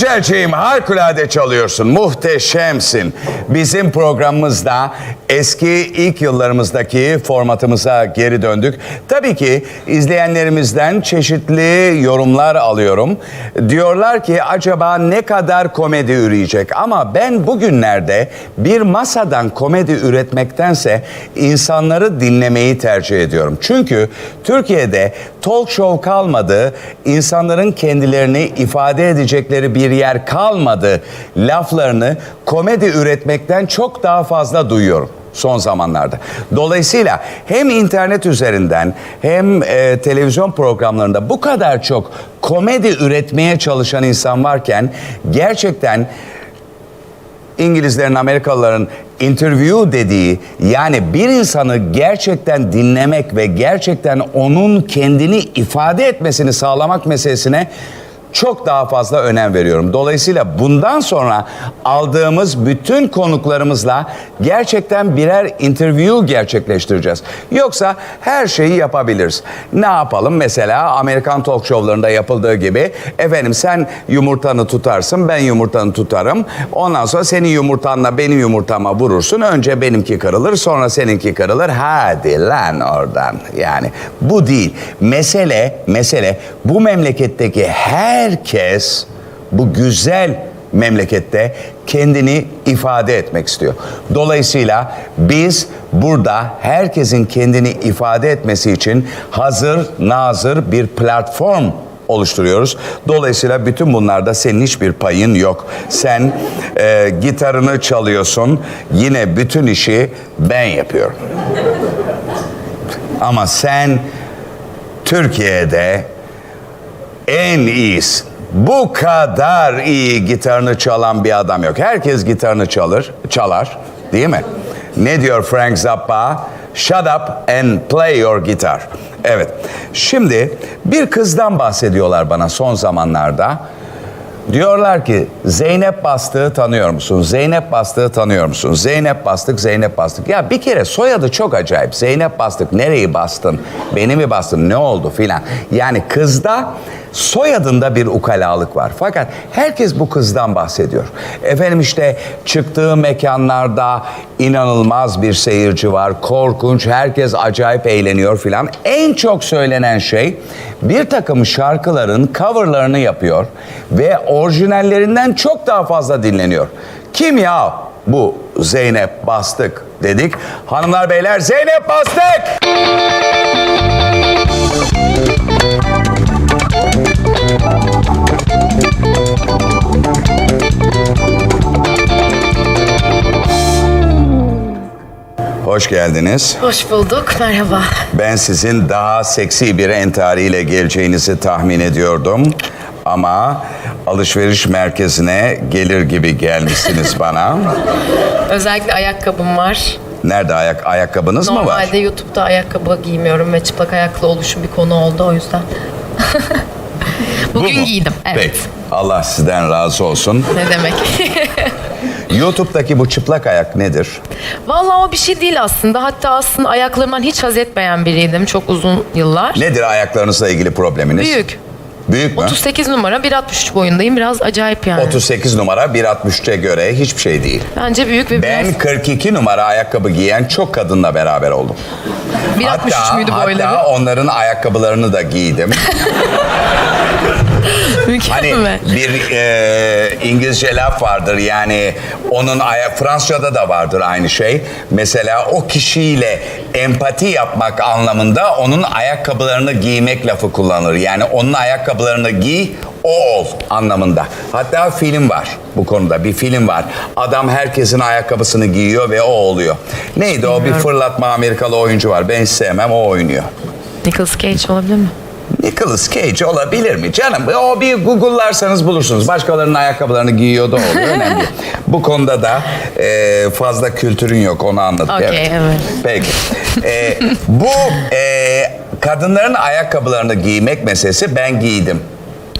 Tuncerciğim harikulade çalıyorsun. Muhteşemsin. Bizim programımızda eski ilk yıllarımızdaki formatımıza geri döndük. Tabii ki izleyenlerimizden çeşitli yorumlar alıyorum. Diyorlar ki acaba ne kadar komedi üreyecek? Ama ben bugünlerde bir masadan komedi üretmektense insanları dinlemeyi tercih ediyorum. Çünkü Türkiye'de talk show kalmadı, insanların kendilerini ifade edecekleri bir yer kalmadı laflarını komedi üretmekten çok daha fazla duyuyorum son zamanlarda. Dolayısıyla hem internet üzerinden hem e, televizyon programlarında bu kadar çok komedi üretmeye çalışan insan varken gerçekten İngilizlerin, Amerikalıların interview dediği yani bir insanı gerçekten dinlemek ve gerçekten onun kendini ifade etmesini sağlamak meselesine çok daha fazla önem veriyorum. Dolayısıyla bundan sonra aldığımız bütün konuklarımızla gerçekten birer interview gerçekleştireceğiz. Yoksa her şeyi yapabiliriz. Ne yapalım? Mesela Amerikan talk show'larında yapıldığı gibi efendim sen yumurtanı tutarsın, ben yumurtanı tutarım. Ondan sonra senin yumurtanla benim yumurtama vurursun. Önce benimki kırılır, sonra seninki kırılır. Hadi lan oradan. Yani bu değil. Mesele, mesele bu memleketteki herkes bu güzel memlekette kendini ifade etmek istiyor. Dolayısıyla biz burada herkesin kendini ifade etmesi için hazır, nazır bir platform oluşturuyoruz. Dolayısıyla bütün bunlarda senin hiçbir payın yok. Sen e, gitarını çalıyorsun, yine bütün işi ben yapıyorum. Ama sen Türkiye'de en iyisin. Bu kadar iyi gitarını çalan bir adam yok. Herkes gitarını çalır, çalar, değil mi? Ne diyor Frank Zappa? Shut up and play your guitar. Evet. Şimdi bir kızdan bahsediyorlar bana son zamanlarda. Diyorlar ki Zeynep Bastık'ı tanıyor musun? Zeynep Bastık'ı tanıyor musun? Zeynep Bastık, Zeynep Bastık. Ya bir kere soyadı çok acayip. Zeynep Bastık nereyi bastın? Beni mi bastın? Ne oldu filan. Yani kızda soyadında bir ukalalık var. Fakat herkes bu kızdan bahsediyor. Efendim işte çıktığı mekanlarda inanılmaz bir seyirci var. Korkunç, herkes acayip eğleniyor filan. En çok söylenen şey bir takım şarkıların coverlarını yapıyor ve orijinallerinden çok daha fazla dinleniyor. Kim ya bu Zeynep Bastık dedik. Hanımlar beyler Zeynep Bastık! Hoş geldiniz. Hoş bulduk, merhaba. Ben sizin daha seksi bir entariyle geleceğinizi tahmin ediyordum. Ama alışveriş merkezine gelir gibi gelmişsiniz bana. Özellikle ayakkabım var. Nerede ayak ayakkabınız mı var? Normalde YouTube'da ayakkabı giymiyorum ve çıplak ayaklı oluşum bir konu oldu o yüzden. Bu Bugün mu? giydim, evet. Peki. Allah sizden razı olsun. Ne demek? YouTube'daki bu çıplak ayak nedir? Vallahi o bir şey değil aslında. Hatta aslında ayaklarımdan hiç haz etmeyen biriydim çok uzun yıllar. Nedir ayaklarınızla ilgili probleminiz? Büyük. Büyük mü? 38 numara, 1.63 boyundayım. Biraz acayip yani. 38 numara 1.63'e göre hiçbir şey değil. Bence büyük ve Ben biraz 42 numara ayakkabı giyen çok kadınla beraber oldum. 1.63 müydü boyları? hatta onların ayakkabılarını da giydim. Hani bir e, İngilizce laf vardır yani onun ayak Fransızca'da da vardır aynı şey. Mesela o kişiyle empati yapmak anlamında onun ayakkabılarını giymek lafı kullanılır. Yani onun ayakkabılarını giy o ol anlamında. Hatta film var bu konuda bir film var. Adam herkesin ayakkabısını giyiyor ve o oluyor. Neydi o bir fırlatma Amerikalı oyuncu var. Ben hiç sevmem o oynuyor. Nicolas Cage olabilir mi? Nicolas Cage olabilir mi canım? O bir Google'larsanız bulursunuz. Başkalarının ayakkabılarını giyiyor da oluyor. Önemli. Bu konuda da e, fazla kültürün yok onu anladık. Okey, evet. Peki. E, bu e, kadınların ayakkabılarını giymek meselesi ben giydim.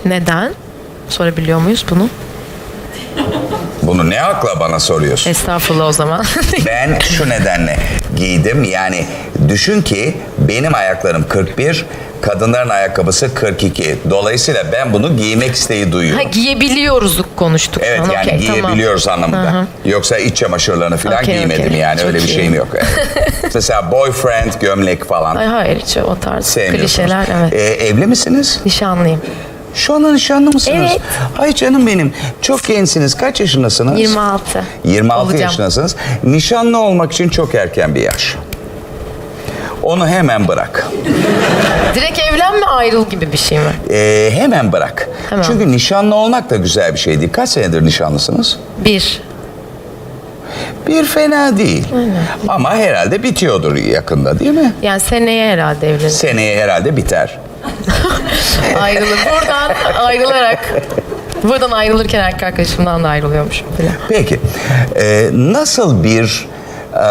Neden? Sorabiliyor muyuz bunu? Bunu ne akla bana soruyorsun? Estağfurullah o zaman. Ben şu nedenle giydim. Yani düşün ki benim ayaklarım 41, kadınların ayakkabısı 42. Dolayısıyla ben bunu giymek isteği duyuyorum. Ha, giyebiliyoruz konuştuk. Evet yani tamam. giyebiliyoruz anlamında. Yoksa iç çamaşırlarını falan Okey, giymedim okey. yani Çok öyle bir iyi. şeyim yok. Evet. Mesela boyfriend gömlek falan Ay hayır hiç o tarz klişeler evet. Ee, evli misiniz? Nişanlıyım. Şu anda nişanlı mısınız? Evet. Ay canım benim. Çok gençsiniz. Kaç yaşındasınız? 26. 26 Olacağım. yaşındasınız. Nişanlı olmak için çok erken bir yaş. Onu hemen bırak. Direkt evlenme ayrıl gibi bir şey mi? Ee, hemen bırak. Tamam. Çünkü nişanlı olmak da güzel bir şey değil. Kaç senedir nişanlısınız? Bir. Bir fena değil. Ama herhalde bitiyordur yakında değil mi? Yani seneye herhalde evlenir. Seneye herhalde biter. Ayrılır. Buradan ayrılarak. Buradan ayrılırken erkek arkadaşımdan da ayrılıyormuşum falan. Peki. Ee, nasıl bir e,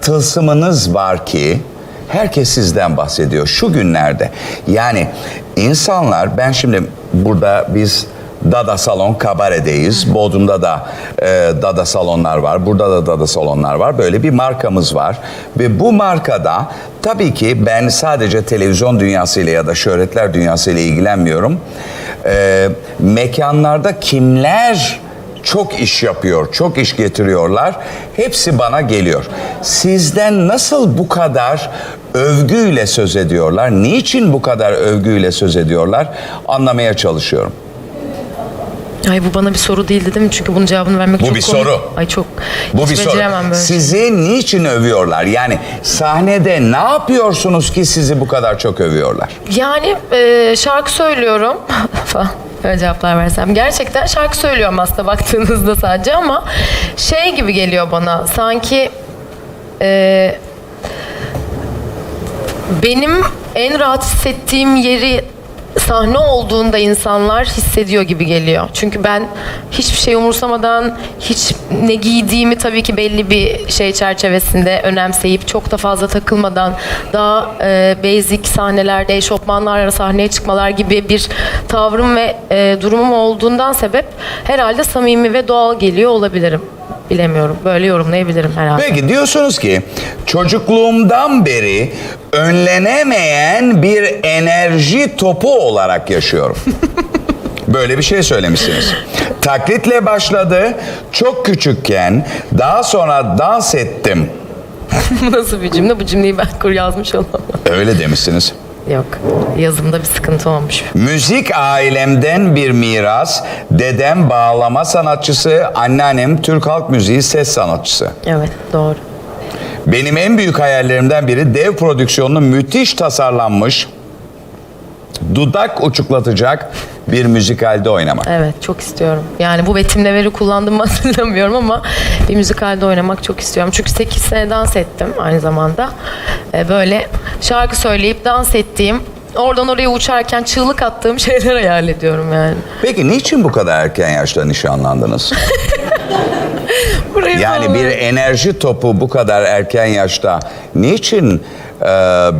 tılsımınız var ki herkes sizden bahsediyor şu günlerde? Yani insanlar ben şimdi burada biz Dada Salon Kabare'deyiz. Bodrum'da da e, Dada Salonlar var. Burada da Dada Salonlar var. Böyle bir markamız var. Ve bu markada tabii ki ben sadece televizyon dünyasıyla ya da şöhretler dünyasıyla ilgilenmiyorum. E, mekanlarda kimler çok iş yapıyor, çok iş getiriyorlar. Hepsi bana geliyor. Sizden nasıl bu kadar övgüyle söz ediyorlar? Niçin bu kadar övgüyle söz ediyorlar? Anlamaya çalışıyorum. Ay bu bana bir soru değil mi? Çünkü bunun cevabını vermek Bu çok bir komik. soru. Ay çok. Bu hiç bir soru. böyle. Sizi niçin övüyorlar? Yani sahnede ne yapıyorsunuz ki sizi bu kadar çok övüyorlar? Yani e, şarkı söylüyorum falan. Böyle cevaplar versem. Gerçekten şarkı söylüyorum aslında baktığınızda sadece ama şey gibi geliyor bana. Sanki e, benim en rahat hissettiğim yeri sahne olduğunda insanlar hissediyor gibi geliyor. Çünkü ben hiçbir şey umursamadan hiç ne giydiğimi tabii ki belli bir şey çerçevesinde önemseyip çok da fazla takılmadan daha e, basic sahnelerde eşofmanlarla sahneye çıkmalar gibi bir tavrım ve e, durumum olduğundan sebep herhalde samimi ve doğal geliyor olabilirim. Bilemiyorum. Böyle yorumlayabilirim herhalde. Peki diyorsunuz ki çocukluğumdan beri önlenemeyen bir enerji topu olarak yaşıyorum. Böyle bir şey söylemişsiniz. Taklitle başladı. Çok küçükken daha sonra dans ettim. Bu nasıl bir cümle? Bu cümleyi ben kur yazmış olamam. Öyle demişsiniz. Yok. Yazımda bir sıkıntı olmuş. Müzik ailemden bir miras. Dedem bağlama sanatçısı, anneannem Türk halk müziği ses sanatçısı. Evet doğru. Benim en büyük hayallerimden biri dev prodüksiyonlu müthiş tasarlanmış dudak uçuklatacak bir müzikalde oynamak. Evet çok istiyorum. Yani bu betimlemeleri kullandığımı hatırlamıyorum ama bir müzikalde oynamak çok istiyorum. Çünkü 8 sene dans ettim aynı zamanda. Ee, böyle şarkı söyleyip dans ettiğim, oradan oraya uçarken çığlık attığım şeyler hayal ediyorum yani. Peki niçin bu kadar erken yaşta nişanlandınız? Burayı Yani bir enerji topu bu kadar erken yaşta niçin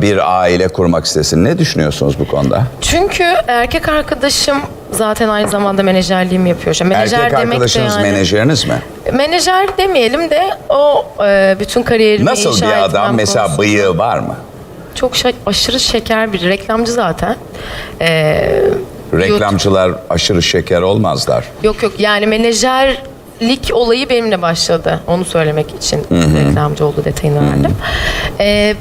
bir aile kurmak istesin? Ne düşünüyorsunuz bu konuda? Çünkü erkek arkadaşım zaten aynı zamanda menajerliğimi yapıyor. İşte menajer Erkek demek de arkadaşınız yani- menajeriniz mi? Menajer demeyelim de o e, bütün kariyerimi Nasıl inşa bir adam? etmem Mesela konusunda- bıyığı var mı? Çok şa- aşırı şeker bir reklamcı zaten. Ee, Reklamcılar aşırı şeker olmazlar. Yok yok yani menajerlik olayı benimle başladı. Onu söylemek için reklamcı oldu detayını verdim. Ee,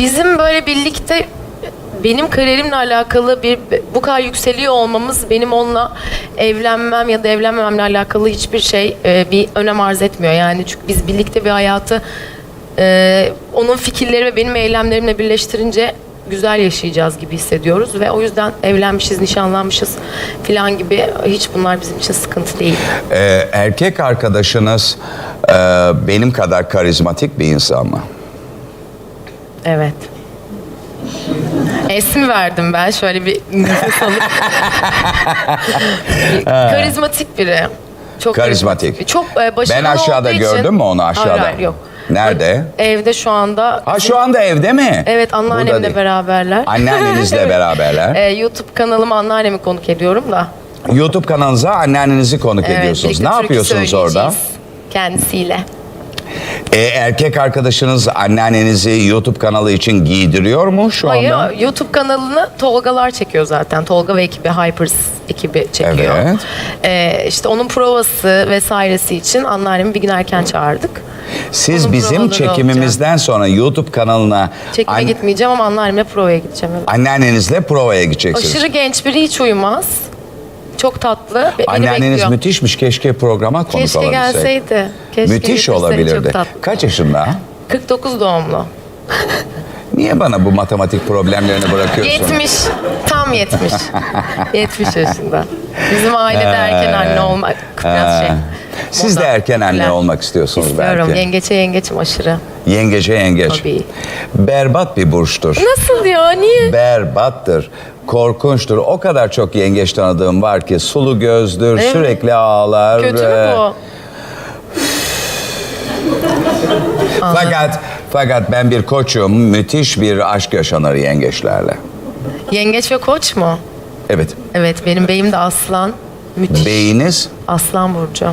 bizim böyle birlikte benim kariyerimle alakalı bir bu kadar yükseliyor olmamız benim onunla evlenmem ya da evlenmememle alakalı hiçbir şey e, bir önem arz etmiyor. Yani çünkü biz birlikte bir hayatı e, onun fikirleri ve benim eylemlerimle birleştirince güzel yaşayacağız gibi hissediyoruz ve o yüzden evlenmişiz, nişanlanmışız falan gibi hiç bunlar bizim için sıkıntı değil. Ee, erkek arkadaşınız e, benim kadar karizmatik bir insan mı? Evet. Es mi verdim ben şöyle bir nefes alıp. Karizmatik biri. Çok Karizmatik. Çok e, başarılı Ben aşağıda olduğu için- gördün mü onu aşağıda? Hayır, hayır yok. Nerede? Evde şu anda. Ha şu anda evde mi? Evet Burada anneannemle değil. beraberler. Annenenizle Evet. beraberler. E, YouTube kanalıma anneannemi konuk ediyorum da. YouTube kanalınıza anneannenizi konuk Evet, ediyorsunuz. birlikte Ne türkü yapıyorsunuz orada? söyleyeceğiz Kendisiyle. E, erkek arkadaşınız anneannenizi YouTube kanalı için giydiriyor mu şu Hayır, anda? YouTube kanalını Tolgalar çekiyor zaten. Tolga ve ekibi, Hypers ekibi çekiyor. Evet. Ee, işte onun provası vesairesi için anneannemi bir gün erken çağırdık. Siz Onun bizim provaları çekimimizden sonra YouTube kanalına Çekime an- gitmeyeceğim ama anneannemle provaya gideceğim. evet. anneannenizle provaya gideceksiniz. Aşırı genç biri hiç uyumaz. Çok tatlı. Beni Anneanneniz bekliyor. müthişmiş. Keşke programa konuk Keşke olabilseydi. gelseydi. Keşke Müthiş getirseydi, olabilirdi. Çok tatlı. Kaç yaşında? 49 doğumlu. Niye bana bu matematik problemlerini bırakıyorsun? 70. Tam 70. 70 yaşında. Bizim ailede erken anne olmak biraz şey. Siz de erken anne popüler. olmak istiyorsunuz İstiyorum. belki. Yengeçe yengeçim aşırı. Yengece yengeç. Tabii. Berbat bir burçtur. Nasıl ya? Niye? Berbattır. Korkunçtur. O kadar çok yengeç tanıdığım var ki sulu gözdür, Evet. sürekli ağlar. Kötü mü Ee, bu? Fakat fakat ben bir koçum. Müthiş bir aşk yaşanır yengeçlerle. Yengeç ve koç mu? Evet. Evet benim beyim de aslan. Müthiş. Beyiniz Aslan burcu.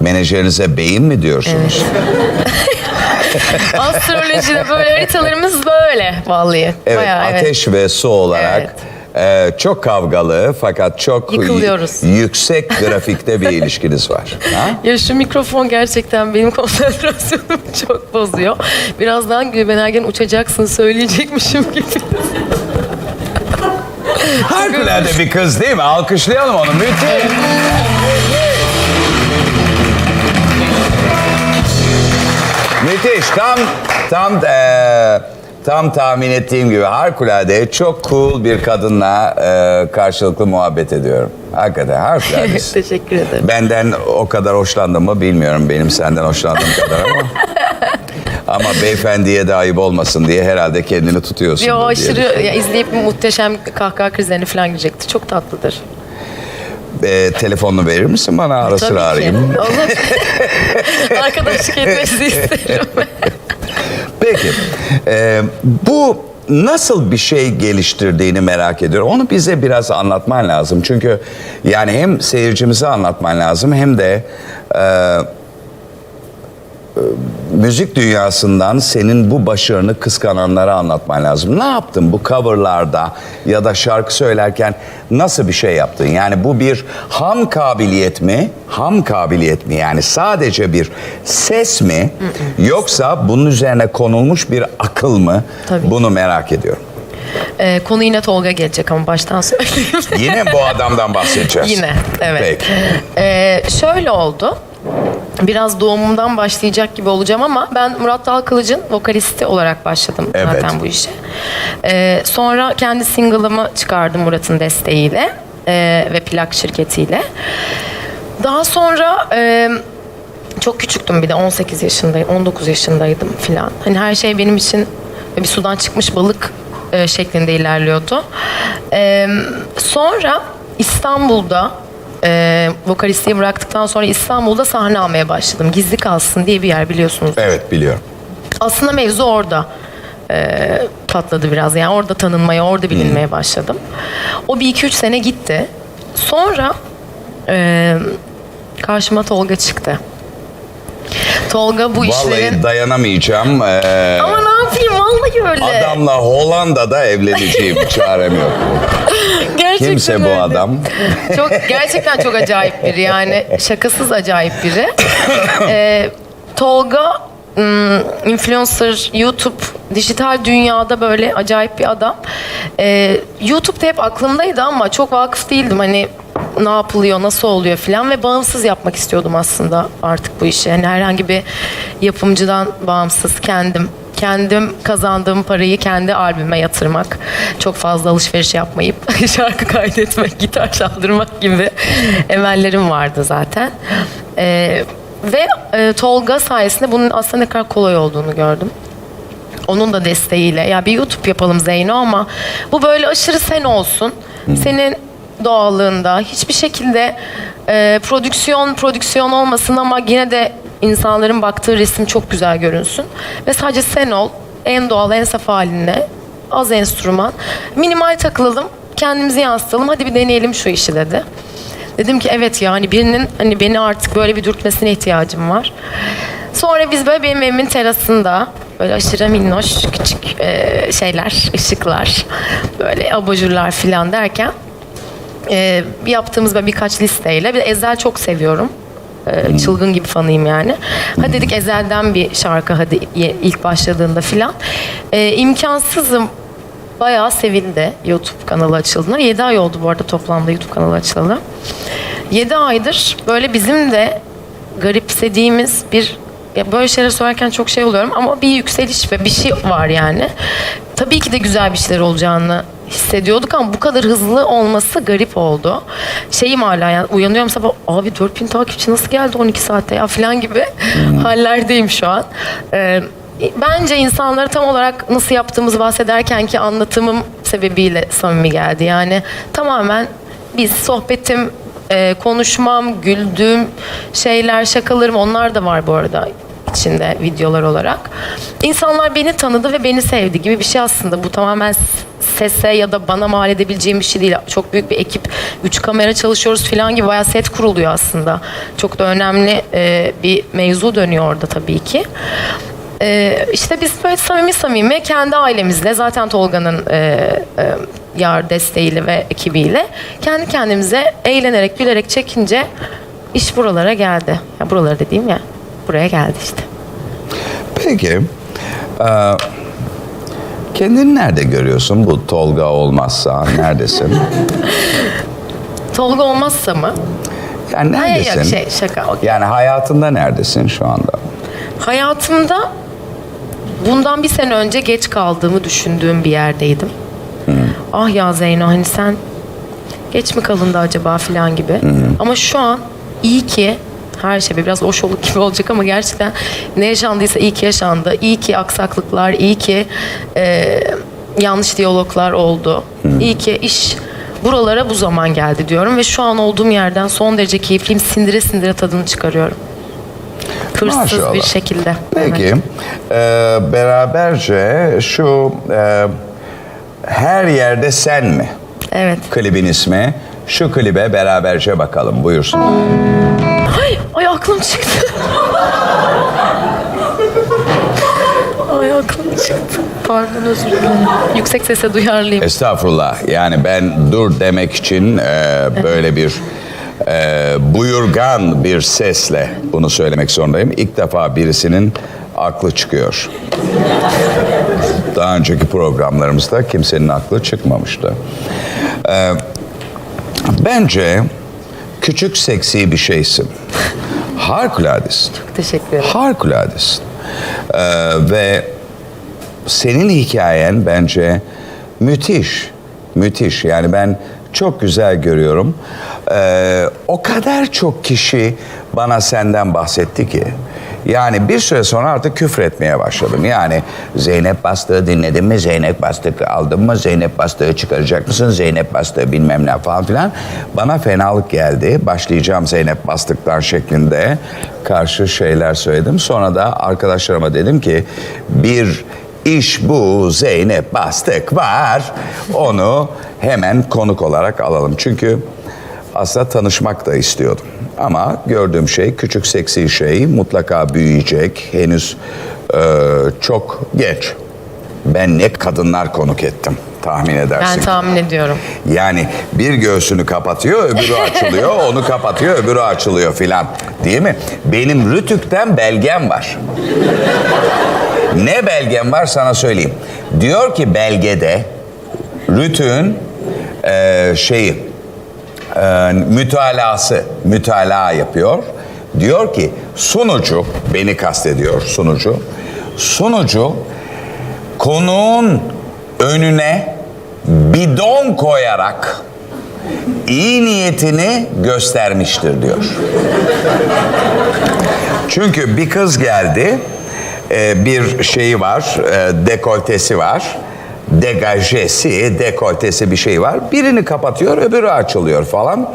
menajerinize beyin mi diyorsunuz? Astrolojide böyle haritalarımız böyle vallahi. Evet, Bayağı, evet. ateş ve su olarak e, çok kavgalı fakat çok Yıkılıyoruz. y- yüksek grafikte bir ilişkiniz var. Ha? Ya şu mikrofon gerçekten benim konsantrasyonumu çok bozuyor. Birazdan Gülben Ergen uçacaksın söyleyecekmişim gibi. Harikulade bir kız değil mi? Alkışlayalım onu. Müthiş. Müthiş. Tam tam eee, tam tahmin ettiğim gibi harikulade çok cool bir kadınla eee, karşılıklı muhabbet ediyorum. Hakikaten harikuladesin. Teşekkür ederim. Benden o kadar hoşlandın mı bilmiyorum benim senden hoşlandığım kadar ama. Ama beyefendiye de ayıp olmasın diye herhalde kendini tutuyorsun. Yo aşırı ya, izleyip muhteşem kahkaha krizlerini falan girecekti. Çok tatlıdır. E, telefonunu verir misin bana ara Tabii sıra ki. arayayım? Olur. Arkadaşlık etmenizi isterim. Peki e, bu nasıl bir şey geliştirdiğini merak ediyorum. Onu bize biraz anlatman lazım. Çünkü yani hem seyircimize anlatman lazım hem de e, müzik dünyasından senin bu başarını kıskananlara anlatman lazım. Ne yaptın bu coverlarda ya da şarkı söylerken nasıl bir şey yaptın? Yani bu bir ham kabiliyet mi? Ham kabiliyet mi? Yani sadece bir ses mi? Yoksa bunun üzerine konulmuş bir akıl mı? Tabii. Bunu merak ediyorum. Ee, konu yine Tolga gelecek ama baştan söyleyeyim. Yine bu adamdan bahsedeceğiz. Yine, evet. Peki. Ee, şöyle oldu. Biraz doğumumdan başlayacak gibi olacağım ama ben Murat Dalkılıç'ın vokalisti olarak başladım Evet. zaten bu işe. Ee, sonra kendi single'ımı çıkardım Murat'ın desteğiyle ee, ve plak şirketiyle. Daha sonra e, çok küçüktüm bir de 18 yaşındaydım, 19 yaşındaydım filan. Hani her şey benim için bir sudan çıkmış balık e, şeklinde ilerliyordu. E, sonra İstanbul'da e, vokalistliği bıraktıktan sonra İstanbul'da sahne almaya başladım. Gizli kalsın diye bir yer biliyorsunuz. Evet biliyorum. Aslında mevzu orada e, patladı biraz. Yani orada tanınmaya, orada bilinmeye başladım. O bir iki üç sene gitti. Sonra e, karşıma Tolga çıktı. Tolga bu Vallahi işlerin... dayanamayacağım. Ee, Ama ne yapayım vallahi öyle. adamla Hollanda'da evleneceğim. Çarem yok. Gerçekten Kimse bu öyle. adam. Çok gerçekten çok acayip biri yani şakasız acayip biri. Ee, Tolga ım, influencer, YouTube, dijital dünyada böyle acayip bir adam. Ee, YouTube'da hep aklımdaydı ama çok vakıf değildim hani ne yapılıyor, nasıl oluyor filan ve bağımsız yapmak istiyordum aslında artık bu işi. Yani herhangi bir yapımcıdan bağımsız kendim kendim kazandığım parayı kendi albüme yatırmak, çok fazla alışveriş yapmayıp şarkı kaydetmek, gitar çaldırmak gibi emellerim vardı zaten. Ee, ve e, Tolga sayesinde bunun aslında ne kadar kolay olduğunu gördüm. Onun da desteğiyle ya bir YouTube yapalım Zeyno ama bu böyle aşırı sen olsun. Senin doğallığında hiçbir şekilde e, prodüksiyon prodüksiyon olmasın ama yine de insanların baktığı resim çok güzel görünsün. Ve sadece sen ol. En doğal, en saf haline. Az enstrüman. Minimal takılalım. Kendimizi yansıtalım. Hadi bir deneyelim şu işi dedi. Dedim ki evet yani birinin hani beni artık böyle bir dürtmesine ihtiyacım var. Sonra biz böyle benim evimin terasında böyle aşırı minnoş küçük e, şeyler, ışıklar, böyle abajurlar falan derken e, yaptığımız böyle birkaç listeyle bir de Ezel çok seviyorum. E, çılgın gibi fanıyım yani. Hadi dedik Ezel'den bir şarkı hadi ilk başladığında filan. E, imkansızım bayağı sevildi YouTube kanalı açıldığında. 7 ay oldu bu arada toplamda YouTube kanalı açılalı. 7 aydır böyle bizim de garipsediğimiz bir ya böyle şeyler söylerken çok şey oluyorum ama bir yükseliş ve bir şey var yani. Tabii ki de güzel bir şeyler olacağını hissediyorduk ama bu kadar hızlı olması garip oldu. Şeyim hala yani uyanıyorum sabah abi 4000 takipçi nasıl geldi 12 saatte ya falan gibi hallerdeyim şu an. Ee, bence insanlara tam olarak nasıl yaptığımızı bahsederken ki anlatımım sebebiyle samimi geldi. Yani tamamen biz sohbetim, e, konuşmam, güldüğüm şeyler, şakalarım onlar da var bu arada içinde videolar olarak. İnsanlar beni tanıdı ve beni sevdi gibi bir şey aslında. Bu tamamen sese ya da bana mal edebileceğim bir şey değil. Çok büyük bir ekip, üç kamera çalışıyoruz falan gibi bayağı set kuruluyor aslında. Çok da önemli e, bir mevzu dönüyor orada tabii ki. Ee, işte biz böyle samimi samimi kendi ailemizle zaten Tolga'nın e, e, yar desteğiyle ve ekibiyle kendi kendimize eğlenerek gülerek çekince iş buralara geldi. Ya buralara dediğim ya buraya geldi işte. Peki. e, kendini nerede görüyorsun bu Tolga olmazsa? Neredesin? Tolga olmazsa mı? Yani Hayır neredesin? yok şey şaka. Yani hayatında neredesin şu anda? Hayatımda bundan bir sene önce geç kaldığımı düşündüğüm bir yerdeydim. Ah ya Zeyno hani sen geç mi kalındı acaba filan gibi. Ama şu an iyi ki her şey biraz oşoluk gibi olacak ama gerçekten ne yaşandıysa iyi ki yaşandı. İyi ki aksaklıklar, iyi ki e, yanlış diyaloglar oldu. İyi ki iş buralara bu zaman geldi diyorum ve şu an olduğum yerden son derece keyifliyim. Sindire sindire tadını çıkarıyorum. Hırsız Maşallah. bir şekilde. Peki. Evet. e, beraberce şu e, her yerde sen mi? Evet. Klibin ismi. Şu klibe beraberce bakalım. Buyursunlar. Ay, ay aklım çıktı. ay aklım çıktı. Pardon özür dilerim. Yüksek sese duyarlıyım. Estağfurullah. Yani ben dur demek için e, böyle bir e, buyurgan bir sesle bunu söylemek zorundayım. İlk defa birisinin aklı çıkıyor. Daha önceki programlarımızda kimsenin aklı çıkmamıştı. E, bence küçük seksi bir şeysin. Harikuladesin. Teşekkür ederim. Harikuladesin. Ee, ve senin hikayen bence müthiş. Müthiş. Yani ben çok güzel görüyorum. Ee, o kadar çok kişi bana senden bahsetti ki. Yani bir süre sonra artık küfür etmeye başladım. Yani Zeynep Bastık'ı dinledin mi? Zeynep Bastık aldın mı? Zeynep Bastık'ı çıkaracak mısın? Zeynep Bastık bilmem ne falan filan. Bana fenalık geldi. Başlayacağım Zeynep Bastık'tan şeklinde karşı şeyler söyledim. Sonra da arkadaşlarıma dedim ki bir iş bu Zeynep Bastık var. Onu hemen konuk olarak alalım. Çünkü aslında tanışmak da istiyordum. Ama gördüğüm şey küçük seksi şey mutlaka büyüyecek. Henüz e, çok geç. Ben ne kadınlar konuk ettim tahmin edersin. Ben tahmin ediyorum. Yani bir göğsünü kapatıyor, öbürü açılıyor, onu kapatıyor, öbürü açılıyor filan. Değil mi? Benim Rütük'ten belgem var. ne belgem var sana söyleyeyim. Diyor ki belgede Rütük'ün eee şeyi eee mütalası, mütalaa yapıyor. Diyor ki sunucu, beni kastediyor sunucu. Sunucu konuğun önüne bidon koyarak iyi niyetini göstermiştir diyor. Çünkü bir kız geldi, e, bir şeyi var, e, dekoltesi var, degajesi, dekoltesi bir şey var. Birini kapatıyor, öbürü açılıyor falan.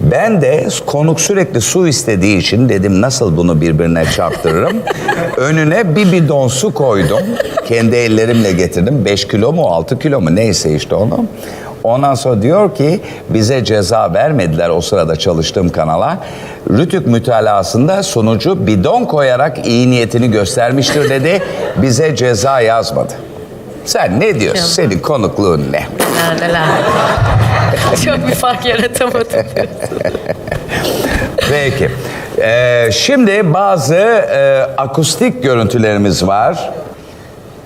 Ben de konuk sürekli su istediği için dedim nasıl bunu birbirine çarptırırım. Önüne bir bidon su koydum. Kendi ellerimle getirdim. 5 kilo mu 6 kilo mu neyse işte onu. Ondan sonra diyor ki bize ceza vermediler o sırada çalıştığım kanala. Rütük mütalasında sunucu bidon koyarak iyi niyetini göstermiştir dedi. Bize ceza yazmadı. Sen ne diyorsun? Canım. Senin konukluğun ne? Neler neler. Çok bir fark yaratamadım. Peki. Ee, şimdi bazı e, akustik görüntülerimiz var.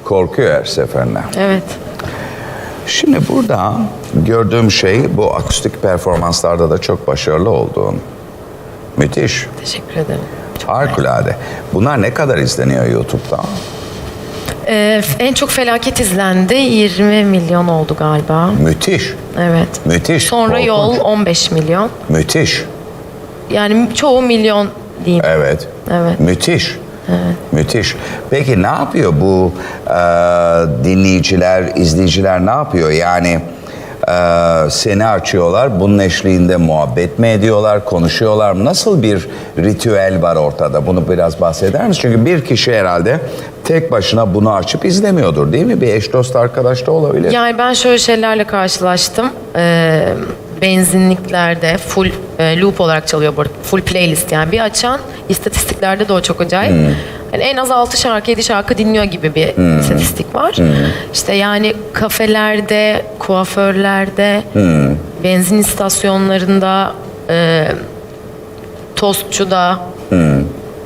Korkuyor her seferinde. evet. Şimdi burada gördüğüm şey bu akustik performanslarda da çok başarılı olduğun. Müthiş. Teşekkür ederim. Harikulade. Bunlar ne kadar izleniyor YouTube'da? Ee, en çok felaket izlendi. 20 milyon oldu galiba. Müthiş. Evet. Müthiş. Sonra korkunç. yol 15 milyon. Müthiş. Yani çoğu milyon diyeyim. Evet. Evet. Müthiş. Müthiş. Peki ne yapıyor bu e, dinleyiciler, izleyiciler ne yapıyor? Yani e, seni açıyorlar, bunun eşliğinde muhabbet mi ediyorlar, konuşuyorlar mı? Nasıl bir ritüel var ortada? Bunu biraz bahseder misin? Çünkü bir kişi herhalde tek başına bunu açıp izlemiyordur değil mi? Bir eş dost arkadaş da olabilir. Yani ben şöyle şeylerle karşılaştım. Ee, benzinliklerde full e, loop olarak çalıyor bu arada. Full playlist yani. Bir açan istatistiklerde de o çok acayip. Yani en az 6 şarkı 7 şarkı dinliyor gibi bir istatistik var. İşte yani kafelerde, kuaförlerde, benzin istasyonlarında, e, tostçuda,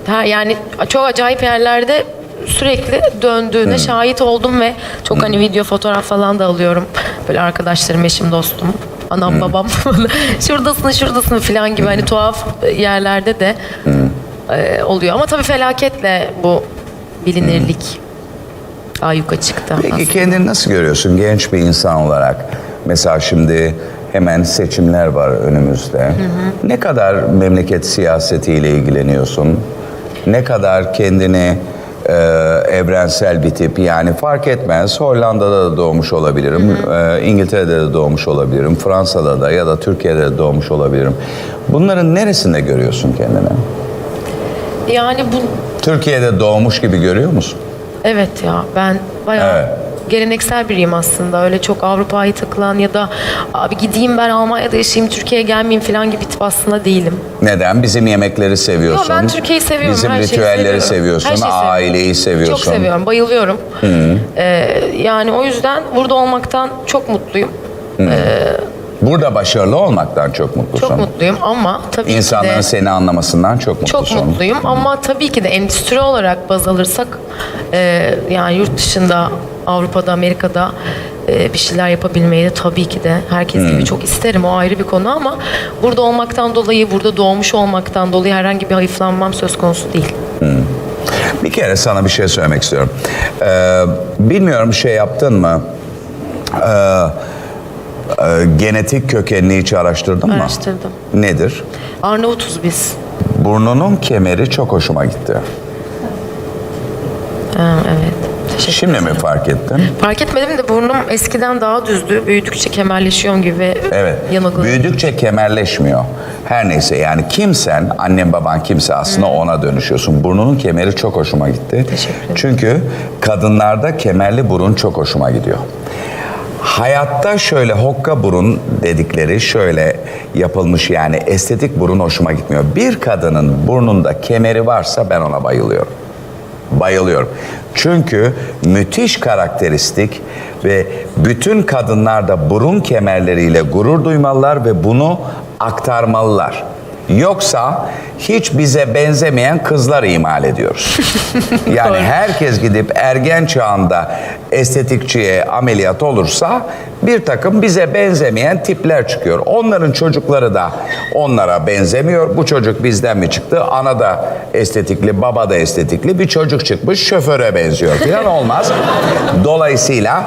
Ha, yani çok acayip yerlerde sürekli döndüğüne şahit oldum ve çok hani video fotoğraf falan da alıyorum. Böyle arkadaşlarım, eşim, dostum, anam, babam. Şuradasın, şuradasın falan gibi. Hani tuhaf yerlerde de e, oluyor. Ama tabii felaketle bu bilinirlik ayyuka çıktı. Peki aslında. kendini nasıl görüyorsun genç bir insan olarak? Mesela şimdi hemen seçimler var önümüzde. Ne kadar memleket siyasetiyle ilgileniyorsun? Ne kadar kendini e, evrensel bir tip yani fark etmez. Hollanda'da da doğmuş olabilirim, e, İngiltere'de de doğmuş olabilirim, Fransa'da da ya da Türkiye'de de doğmuş olabilirim. Bunların neresinde görüyorsun kendini? Yani bu Türkiye'de doğmuş gibi görüyor musun? Evet ya ben bayağı Evet. geleneksel biriyim aslında. Öyle çok Avrupa'yı takılan ya da abi gideyim ben Almanya'da yaşayayım Türkiye'ye gelmeyeyim falan gibi tip aslında değilim. Neden? Bizim yemekleri seviyorsun. Yo, ben Türkiye'yi seviyorum. Bizim her şeyi ritüelleri seviyorum. seviyorsun. Her şeyi seviyorum. aileyi seviyorsun. Çok seviyorum. Bayılıyorum. Ee, yani o yüzden burada olmaktan çok mutluyum. Burada başarılı olmaktan çok mutlusun. Çok mutluyum ama tabii İnsanların ki de seni anlamasından çok çok mutlusun. mutluyum ama tabii ki de endüstri olarak baz alırsak e, yani yurt dışında Avrupa'da Amerika'da e, bir şeyler yapabilmeyi de tabii ki de herkes gibi çok isterim o ayrı bir konu ama burada olmaktan dolayı burada doğmuş olmaktan dolayı herhangi bir hayıflanmam söz konusu değil. Bir kere sana bir şey söylemek istiyorum. Ee, bilmiyorum şey yaptın mı? Ee, e, genetik kökenini hiç araştırdın mı? Araştırdım. Nedir? Arnavutuz biz. Burnunun kemeri çok hoşuma gitti. Ha, evet. Teşekkür Şimdi mi fark ettin? Fark etmedim de burnum eskiden daha düzdü. Büyüdükçe kemerleşiyor gibi. Evet. Yanıklı. Büyüdükçe kemerleşmiyor. Her neyse yani kimsen, annen baban kimse aslında ona dönüşüyorsun. Burnunun kemeri çok hoşuma gitti. Teşekkür ederim. Çünkü kadınlarda kemerli burun çok hoşuma gidiyor. Hayatta şöyle hokka burun dedikleri şöyle yapılmış yani estetik burun hoşuma gitmiyor. Bir kadının burnunda kemeri varsa ben ona bayılıyorum. Bayılıyorum. Çünkü müthiş karakteristik ve bütün kadınlar da burun kemerleriyle gurur duymalılar ve bunu aktarmalılar. Yoksa hiç bize benzemeyen kızlar imal ediyoruz. yani herkes gidip ergen çağında estetikçiye ameliyat olursa bir takım bize benzemeyen tipler çıkıyor. Onların çocukları da onlara benzemiyor. Bu çocuk bizden mi çıktı? Ana da estetikli, baba da estetikli. Bir çocuk çıkmış şoföre benziyor falan olmaz. Dolayısıyla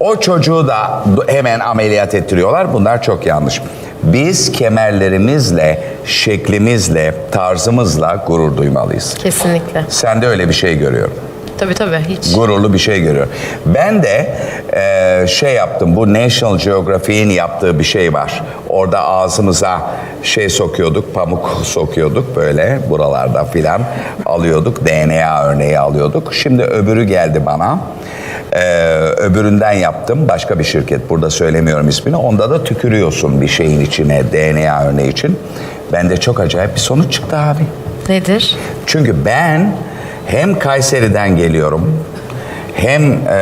o çocuğu da hemen ameliyat ettiriyorlar. Bunlar çok yanlış. Biz kemerlerimizle, şeklimizle, tarzımızla gurur duymalıyız. Kesinlikle. Sen de öyle bir şey görüyorum. Tabii tabii hiç. Gururlu bir şey görüyorum. Ben de eee, şey yaptım. Bu National Geographic'in yaptığı bir şey var. Orada ağzımıza şey sokuyorduk, pamuk sokuyorduk böyle buralarda filan alıyorduk. DNA örneği alıyorduk. Şimdi öbürü geldi bana. Ee, öbüründen yaptım. Başka bir şirket. Burada söylemiyorum ismini. Onda da tükürüyorsun bir şeyin içine DNA örneği için. Bende çok acayip bir sonuç çıktı abi. Nedir? Çünkü ben hem Kayseri'den geliyorum hem e,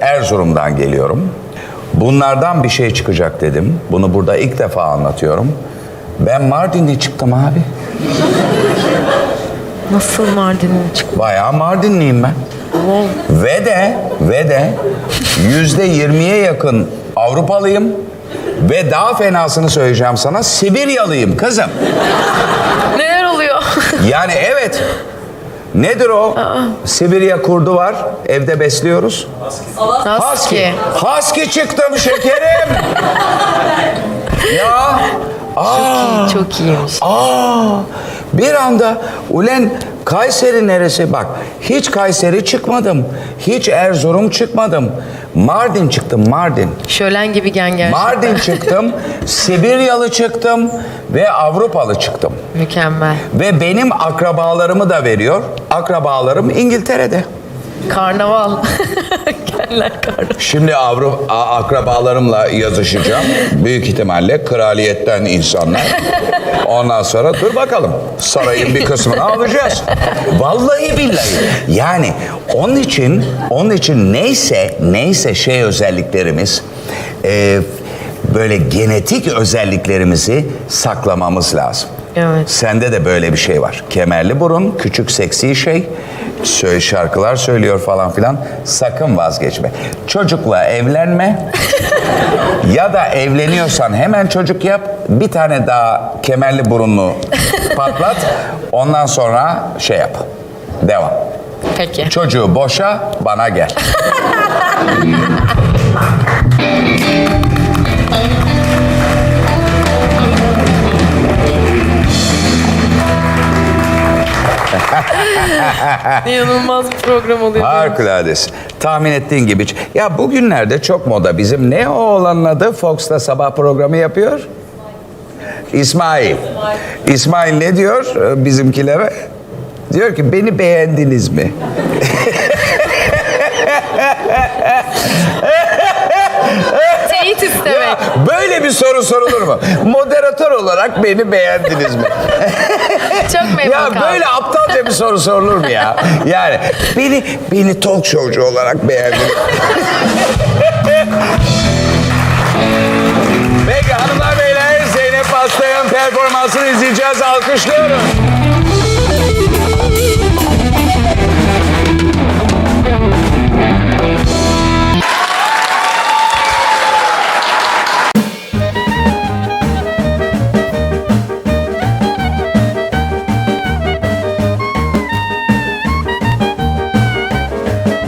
Erzurum'dan geliyorum. Bunlardan bir şey çıkacak dedim. Bunu burada ilk defa anlatıyorum. Ben Mardinli çıktım abi. Nasıl Mardin'in çıktı? Bayağı Mardinliyim ben. Ve de ve de yüzde yirmiye yakın Avrupalıyım. Ve daha fenasını söyleyeceğim sana Sibiryalıyım kızım. Neler oluyor? Yani evet. Nedir o? Sibirya kurdu var. Evde besliyoruz. Husky. Husky çıktım şekerim. ya. Aa, Çok iyiymiş. aa. Bir anda ulen Kayseri neresi? Bak hiç Kayseri çıkmadım. Hiç Erzurum çıkmadım. Mardin çıktım Mardin. Şölen gibi gerçekten. Mardin çıktım. Sibiryalı çıktım. Ve Avrupalı çıktım. Mükemmel. Ve benim akrabalarımı da veriyor. Akrabalarım İngiltere'de. Karnaval. Geller karnaval. Şimdi Avru a- akrabalarımla yazışacağım. Büyük ihtimalle kraliyetten insanlar. Ondan sonra dur bakalım. Sarayın bir kısmını alacağız. Vallahi billahi. Yani onun için onun için neyse neyse şey özelliklerimiz e, böyle genetik özelliklerimizi saklamamız lazım. Evet. Sende de böyle bir şey var. Kemerli burun, küçük seksi şey. Söyle şarkılar söylüyor falan filan. Sakın vazgeçme. Çocukla evlenme. ya da evleniyorsan hemen çocuk yap. Bir tane daha kemerli burunlu patlat. Ondan sonra şey yap. Devam. Peki. Çocuğu boşa, bana gel. İnanılmaz bir program oluyor. Harikuladesin. Tahmin ettiğin gibi. Ya bugünlerde çok moda bizim ne o oğlanın adı Fox'ta sabah programı yapıyor? İsmail. İsmail ne diyor e, bizimkilere? Diyor ki beni beğendiniz mi? Böyle bir soru sorulur mu? Moderatör olarak beni beğendiniz mi? Çok memnun Ya kaldım. böyle aptalca bir soru sorulur mu ya? Yani beni beni talk showcu olarak beğendiniz. Peki hanımlar beyler Zeynep Bastay'ın performansını izleyeceğiz. Alkışlıyorum.